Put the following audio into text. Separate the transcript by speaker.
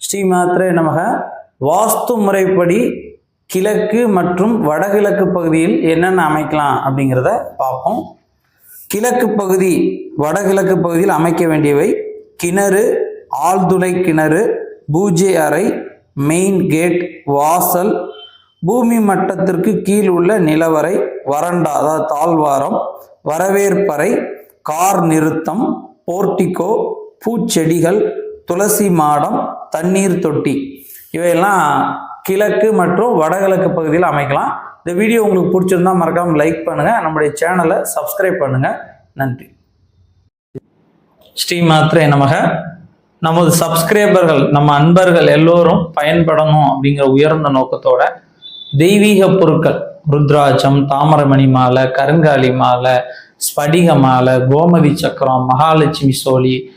Speaker 1: ஸ்ரீமாத்ரே நமக. வாஸ்து முறைப்படி கிழக்கு மற்றும் வடகிழக்கு பகுதியில் என்னென்ன அமைக்கலாம் அப்படிங்கிறத பார்ப்போம். கிழக்கு பகுதி வடகிழக்கு பகுதியில் அமைக்க வேண்டியவை கிணறு ஆழ்துளை கிணறு பூஜை அறை மெயின் கேட் வாசல் பூமி மட்டத்திற்கு கீழ் உள்ள நிலவரை வறண்டா அதாவது தாழ்வாரம் வரவேற்பறை கார் நிறுத்தம் போர்ட்டிகோ பூச்செடிகள் துளசி மாடம் தண்ணீர் தொட்டி. இவையெல்லாம் கிழக்கு மற்றும் வடகிழக்கு பகுதியில் அமைக்கலாம். இந்த வீடியோ உங்களுக்கு பிடிச்சிருந்தா மறக்காமல் லைக் பண்ணுங்கள் நம்முடைய சேனலை சப்ஸ்கிரைப் பண்ணுங்கள் நன்றி. ஸ்ரீ மாத்திரை நமக. நமது சப்ஸ்கிரைபர்கள் நம்ம அன்பர்கள் எல்லோரும் பயன்படணும் அப்படிங்கிற உயர்ந்த நோக்கத்தோட தெய்வீக பொருட்கள் ருத்ராட்சம் தாமரமணி மாலை கருங்காலி மாலை ஸ்படிக மாலை கோமதி சக்கரம் மகாலட்சுமி சோழி